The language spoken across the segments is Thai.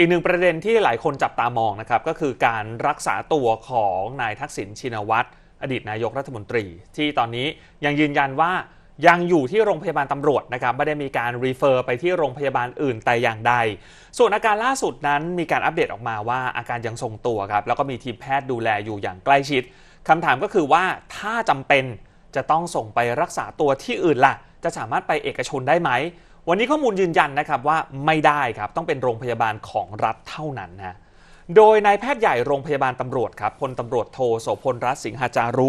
อีกหนึ่งประเด็นที่หลายคนจับตามองนะครับก็คือการรักษาตัวของนายทักษิณชินวัตรอดีตนายกรัฐมนตรี ที่ตอนนี้ยังยืนยันว่ายังอยู่ที่โรงพยาบาลตำรวจนะครับไม่ได้มีการรีเฟอร์ไปที่โรงพยาบาลอื่นแต่อย่างใด ส่วนอาการล่าสุดนั้นมีการอัปเดตออกมาว่าอาการยังทรงตัวครับแล้วก็มีทีมแพทย์ดูแลอยู่อย่างใกล้ชิดคำถามก็คือว่าถ้าจำเป็นจะต้องส่งไปรักษาตัวที่อื่นล่ะ จะสามารถไปเอกชนได้ไหม วันนี้ข้อมูลยืนยันนะครับว่าไม่ได้ครับต้องเป็นโรงพยาบาลของรัฐเท่านั้นนะโดยนายแพทย์ใหญ่โรงพยาบาลตำรวจครับพลตำรวจโทโสพลรัตน์สิงหาจารุ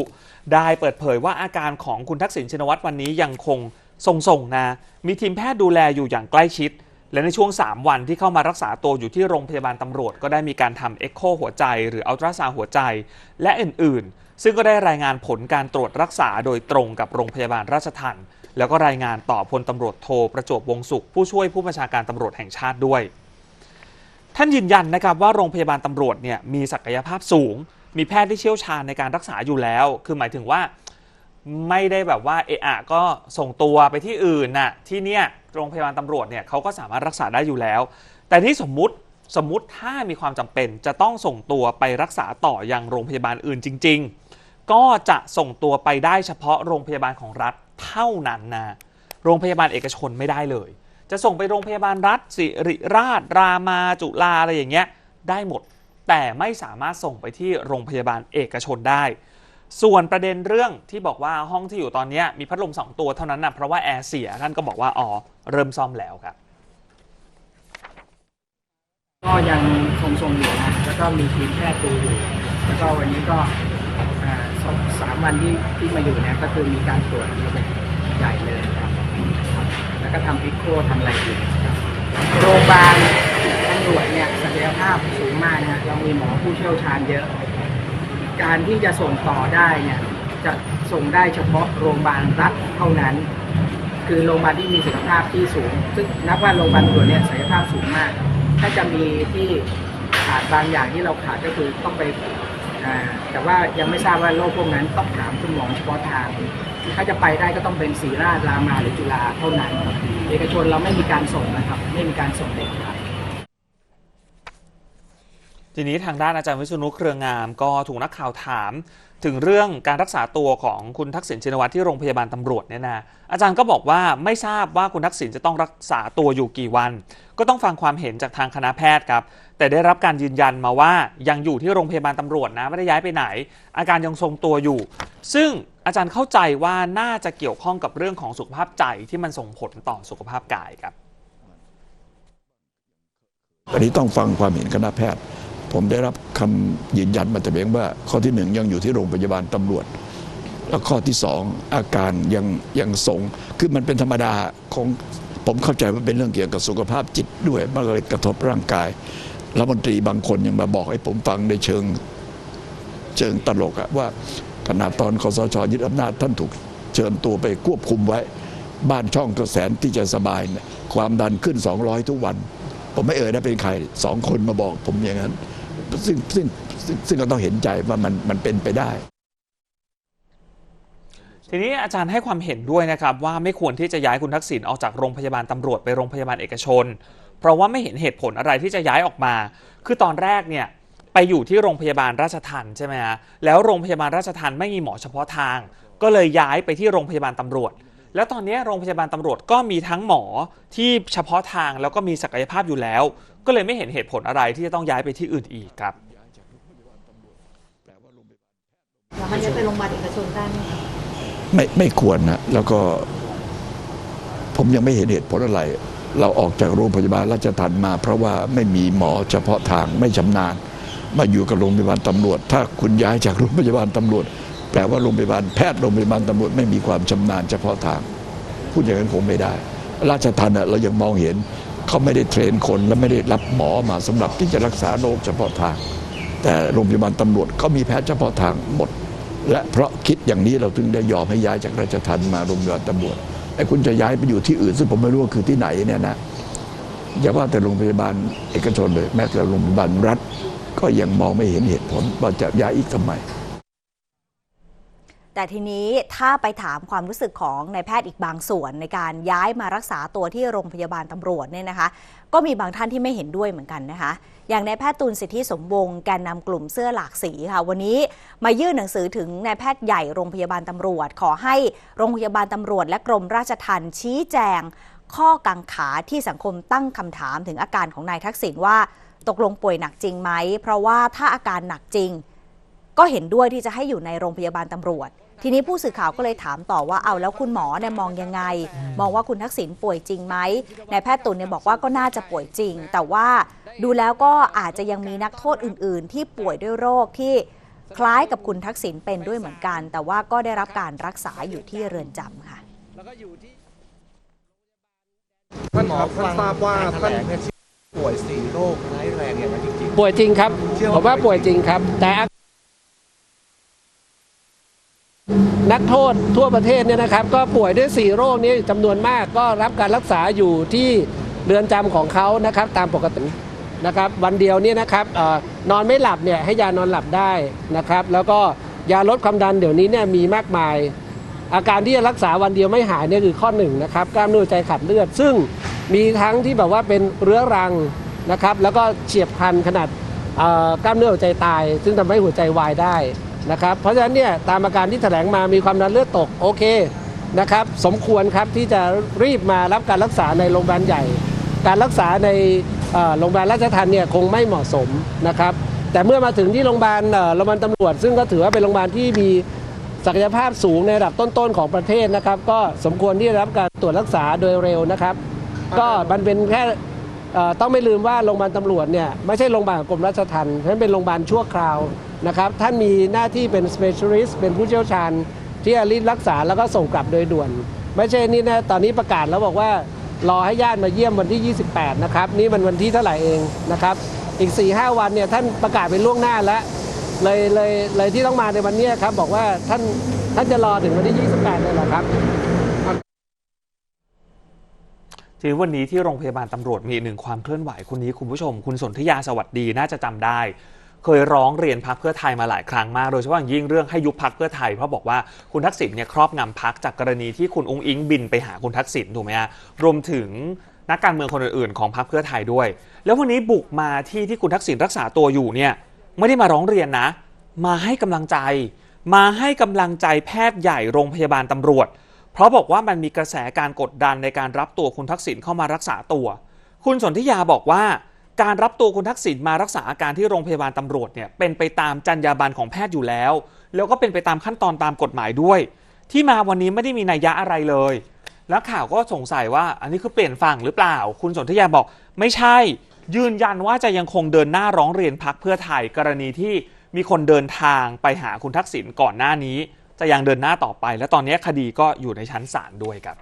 ได้เปิดเผยว่าอาการของคุณทักษิณชินวัตรวันนี้ยังคงทรงๆนะมีทีมแพทย์ดูแลอยู่อย่างใกล้ชิด และในช่วง 3 วันที่เข้ามารักษาตัวอยู่ที่โรงพยาบาลตำรวจ ก็ได้มีการทำเอ็กโคหัวใจ หรืออัลตราซาวหัวใจ และอื่นๆ ซึ่งก็ได้รายงานผลการตรวจรักษาโดยตรงกับโรงพยาบาลราชทัณฑ์ แล้วก็รายงานต่อพลตำรวจโทรประจวบวงศุข ผู้ช่วยผู้บัญชาการตำรวจแห่งชาติด้วย ท่านยืนยันนะครับว่าโรงพยาบาลตำรวจเนี่ยมีศักยภาพสูง มีแพทย์ที่เชี่ยวชาญในการรักษาอยู่แล้ว คือหมายถึงว่าไม่ได้แบบว่าเอะอะก็ส่งตัวไปที่อื่นน่ะที่เนี่ยโรงพยาบาลตำรวจเนี่ยเขาก็สามารถรักษาได้อยู่แล้ว แต่ที่สมมุติสมมุติถ้ามีความจำเป็นจะต้องส่งตัวไปรักษาต่อยังโรงพยาบาลอื่นจริง ๆ ก็จะส่งตัวไปได้เฉพาะโรงพยาบาลของรัฐ เท่านั้นนะโรงพยาบาลเอกชนไม่ได้เลย จะส่งไปโรงพยาบาลรัฐสิริราช รามาจุฬาอะไรอย่างเงี้ยได้หมด แต่ไม่สามารถส่งไปที่โรงพยาบาลเอกชนได้ ส่วนประเด็นเรื่องที่บอกว่าห้องที่อยู่ตอนนี้มีพัดลม2ตัวเท่านั้นนะเพราะว่าแอร์เสียท่านก็บอกว่าอ๋อเริ่มซ่อมแล้วครับก็ยังทรงๆอยู่นะแล้วก็มีทีมแพทย์ดูอยู่ แล้วก็วันนี้ก็ สองสามวันที่ที่มาอยู่เนี่ยก็คือมีการตรวจระบบใหญ่เลยครับ แล้วก็ทำพิโคทำอะไรอยู่ครับโรงพยาบาลตำรวจเนี่ยศักยภาพสูงมากนะเรามีหมอผู้เชี่ยวชาญเยอะ การที่จะส่งต่อได้เนี่ยจะส่งได้เฉพาะโรงพยาบาลรัฐเท่านั้น คือโรงพยาบาลที่มีศักยภาพที่สูง ซึ่งนับว่าโรงพยาบาลตำรวจเนี่ยศักยภาพสูงมาก ถ้าจะมีที่ขาดบางอย่างที่เราขาดก็คือต้องไป แต่ว่ายังไม่ทราบว่าโรคพวกนั้นต้องถามคุณหมอเฉพาะทางถ้าจะไปได้ก็ต้องเป็นศรีราชรามาหรือจุฬาเท่านั้นเอกชนเราไม่มีการส่งนะครับ ไม่มีการส่งเด็กครับ ทีนี้ทางด้านอาจารย์วิษณุเครืองามก็ถูกนักข่าวถาม ถึงเรื่องการรักษาตัวของคุณทักษิณชินวัตรที่โรงพยาบาลตำรวจเนี่ยนะอาจารย์ก็บอกว่าไม่ทราบว่าคุณทักษิณจะต้องรักษาตัวอยู่กี่วัน ก็ต้องฟังความเห็นจากทางคณะแพทย์ครับ แต่ได้รับการยืนยันมาว่ายังอยู่ที่โรงพยาบาลตำรวจนะไม่ได้ย้ายไปไหน อาการยังทรงตัวอยู่ ซึ่งอาจารย์เข้าใจว่าน่าจะเกี่ยวข้องกับเรื่องของสุขภาพใจที่มันส่งผลต่อสุขภาพกายครับอันนี้ต้องฟังความเห็นคณะแพทย์ ผมได้รับคำยืนยันมาแต่เพียงว่า ข้อที่หนึ่งยังอยู่ที่โรงพยาบาลตำรวจ แล้วข้อที่สองอาการยังยังทรงคือมันเป็นธรรมดาของผมเข้าใจว่าเป็นเรื่องเกี่ยวกับสุขภาพจิตด้วยมันเลยกระทบร่างกายรัฐมนตรีบางคนยังมาบอกให้ผมฟังในเชิงเชิงตลกอะว่าขณะตอนคอสชยึดอำนาจท่านถูกเชิญตัวไปควบคุมไว้ บ้านช่องก็แสนที่จะสบายเนี่ยความดันขึ้น 200 ทุกวัน ผมไม่เอ่ยนะเป็นใครสองคนมาบอกผมอย่างนั้น ซึ่งซึ่งซึ่งก็ต้องเห็นใจว่ามันมันเป็นไปได้ ทีนี้อาจารย์ให้ความเห็นด้วยนะครับ ว่าไม่ควรที่จะย้ายคุณทักษิณออกจากโรงพยาบาลตำรวจไปโรงพยาบาลเอกชน เพราะว่าไม่เห็นเหตุผลอะไรที่จะย้ายออกมา คือตอนแรกเนี่ยไปอยู่ที่โรงพยาบาลราชทัณฑ์ใช่ไหมฮะแล้วโรงพยาบาลราชทัณฑ์ไม่มีหมอเฉพาะทาง ก็เลยย้ายไปที่โรงพยาบาลตำรวจ แล้วตอนนี้โรงพยาบาลตำรวจก็มีทั้งหมอที่เฉพาะทางแล้วก็มีศักยภาพอยู่แล้ว ก็เลยไม่เห็นเหตุผลอะไรที่จะต้องย้ายไปที่อื่นอีกครับแล้วมันจะไปโรงพยาบาลเอกชนได้ไหมคะไม่ไม่ควรนะแล้วก็ ผมยังไม่เห็นเหตุผลอะไร เราออกจากโรงพยาบาลราชทัณฑ์มา เพราะว่าไม่มีหมอเฉพาะทางไม่ชำนาญ มาอยู่กับโรงพยาบาลตำรวจ ถ้าคุณย้ายจากโรงพยาบาลตำรวจ แปลว่าโรงพยาบาลแพทย์โรงพยาบาลตำรวจไม่มีความชำนาญเฉพาะทางพูดอย่างนั้นคงไม่ได้ ราชทัณฑ์น่ะเรายังมองเห็น เขาไม่ได้เทรนคนและไม่ได้รับหมอมาสำหรับที่จะรักษาโรคเฉพาะทาง แต่โรงพยาบาลตำรวจก็มีแพทย์เฉพาะทางหมด และเพราะคิดอย่างนี้เราถึงได้ยอมให้ย้ายจากราชทัณฑ์มาโรงพยาบาลตำรวจไอ้คุณจะย้ายไปอยู่ที่อื่น ซึ่งผมไม่รู้ว่าคือที่ไหนเนี่ยนะอย่าว่าแต่โรงพยาบาลเอกชนเลย แม้แต่โรงพยาบาลรัฐ ก็ยังมองไม่เห็นเหตุผลว่าจะย้ายอีกทำไม แต่ทีนี้ถ้าไปถามความรู้สึกของนายแพทย์อีกบางส่วนในการย้ายมารักษาตัวที่โรงพยาบาลตำรวจเนี่ยนะคะ ก็มีบางท่านที่ไม่เห็นด้วยเหมือนกันนะคะ อย่างนายแพทย์ตูนสิทธิสมวงแกนนำกลุ่มเสื้อหลากสีค่ะ วันนี้มายื่นหนังสือถึงนายแพทย์ใหญ่โรงพยาบาลตำรวจ ขอให้โรงพยาบาลตำรวจ และกรมราชทัณฑ์ชี้แจง ข้อกังขาที่สังคมตั้งคำถามถึงอาการของนายทักษิณว่า ตกลงป่วยหนักจริงไหมเพราะว่าถ้าอาการหนักจริง ก็เห็นด้วยที่จะให้อยู่ในโรงพยาบาลตำรวจ ทีนี้ผู้สื่อข่าวก็เลยถามต่อว่าเอาแล้วคุณหมอเนี่ยมองยังไง มองว่าคุณทักษิณป่วยจริงไหมนายแพทย์ตุลเนี่ยบอกว่าก็น่าจะป่วยจริง แต่ว่าดูแล้วก็อาจจะยังมีนักโทษอื่น ๆ ที่ป่วยด้วยโรคที่คล้ายกับคุณทักษิณเป็นด้วยเหมือนกัน แต่ว่าก็ได้รับการรักษาอยู่ที่เรือนจำค่ะท่านครับท่านทราบว่าท่านป่วยสี่โรคร้ายแรงอย่างนั้นจริงป่วยจริงครับเชื่อผว่ามว่าป่วยจริงครับ แต่ นักโทษทั่วประเทศเนี่ยนะครับ ก็ป่วยด้วย 4 โรคนี้จำนวนมากก็รับการรักษาอยู่ที่เรือนจำของเขานะครับตามปกตินะครับวันเดียวเนี่ยนะครับอนอนไม่หลับเนี่ยให้ยานอนหลับได้นะครับ แล้วก็ยาลดความดันเดี๋ยวนี้เนี่ยมีมากมาย อาการที่จะรักษาวันเดียวไม่หายเนี่ยคือข้อหนึ่งนะครับกล้ามเนื้อใจขาดเลือด ซึ่งมีทั้งที่แบบว่าเป็นเรื้อรังนะครับ แล้วก็เฉียบพลันขนาดกล้ามเนื้อหัวใจตาย ซึ่งทำให้หัวใจวายได้ นะครับ เพราะฉะนั้นเนี่ยตามอาการที่แถลงมามีความดันเลือดตกโอเคนะครับ สมควรครับที่จะรีบมารับการรักษาในโรงพยาบาลใหญ่ การรักษาในโรงพยาบาลราชทัณฑ์เนี่ยคงไม่เหมาะสมนะครับ แต่เมื่อมาถึงที่โรงพยาบาลเออโรงพยาบาลตำรวจ ซึ่งก็ถือว่าเป็นโรงพยาบาลที่มีศักยภาพสูงในระดับต้นๆของประเทศนะครับ ก็สมควรที่จะรับการตรวจรักษาโดยเร็วนะครับ ก็มันเป็นแค่ต้องไม่ลืมว่าโรงพยาบาลตำรวจเนี่ยไม่ใช่โรงพยาบาลกรมราชทัณฑ์ท่านเป็นโรงพยาบาลชั่วคราว นะครับ ท่านมีหน้าที่เป็น specialist เป็นผู้เชี่ยวชาญ ที่จะรีบรักษาแล้วก็ส่งกลับโดยด่วน ไม่ใช่นี่นะ ตอนนี้ประกาศแล้วบอกว่ารอให้ญาติมาเยี่ยมวันที่ 28 นะครับ นี่มันวันที่เท่าไหร่เองนะครับ อีก 4-5 วันเนี่ยท่านประกาศเป็นล่วงหน้าแล้วเลยเลยเลยที่ต้องมาในวันนี้ครับบอกว่าท่านท่านจะรอถึงวันที่ 28 เลยเหรอครับทีนี้วันนี้ที่โรงพยาบาลตำรวจมีอีกหนึ่งความเคลื่อนไหวคนนี้คุณผู้ชม คุณสนธยาสวัสดีน่าจะจำได้ เคยร้องเรียนพักเพื่อไทยมาหลายครั้งมาก โดยเฉพาะอย่างยิ่งเรื่องให้ยุบพักเพื่อไทย เพราะบอกว่าคุณทักษิณเนี่ยครอบงำพักจากกรณีที่คุณอุ้งอิงบินไปหาคุณทักษิณถูกไหมฮะรวมถึงนักการเมืองคนอื่นๆ ของพักเพื่อไทยด้วย แล้ววันนี้บุกมาที่ที่คุณทักษิณรักษาตัวอยู่เนี่ยไม่ได้มาร้องเรียนนะ มาให้กำลังใจ มาให้กำลังใจแพทย์ใหญ่โรงพยาบาลตำรวจ เพราะบอกว่ามันมีกระแสการกดดันในการรับตัวคุณทักษิณเข้ามารักษาตัว คุณสนธิยาบอกว่า การรับตัวคุณทักษิณมารักษาอาการที่โรงพยาบาลตำรวจเนี่ยเป็นไปตามจรรยาบรรณของแพทย์อยู่แล้ว แล้วก็เป็นไปตามขั้นตอนตามกฎหมายด้วย ที่มาวันนี้ไม่ได้มีนัยยะอะไรเลย แล้วข่าวก็สงสัยว่าอันนี้คือเปลี่ยนฝั่งหรือเปล่า คุณสนธิยาบอกไม่ใช่ ยืนยันว่าจะยังคงเดินหน้าร้องเรียนพักเพื่อไทยกรณีที่มีคนเดินทางไปหาคุณทักษิณก่อนหน้านี้ จะยังเดินหน้าต่อไป และตอนนี้คดีก็อยู่ในชั้นศาลด้วยครับ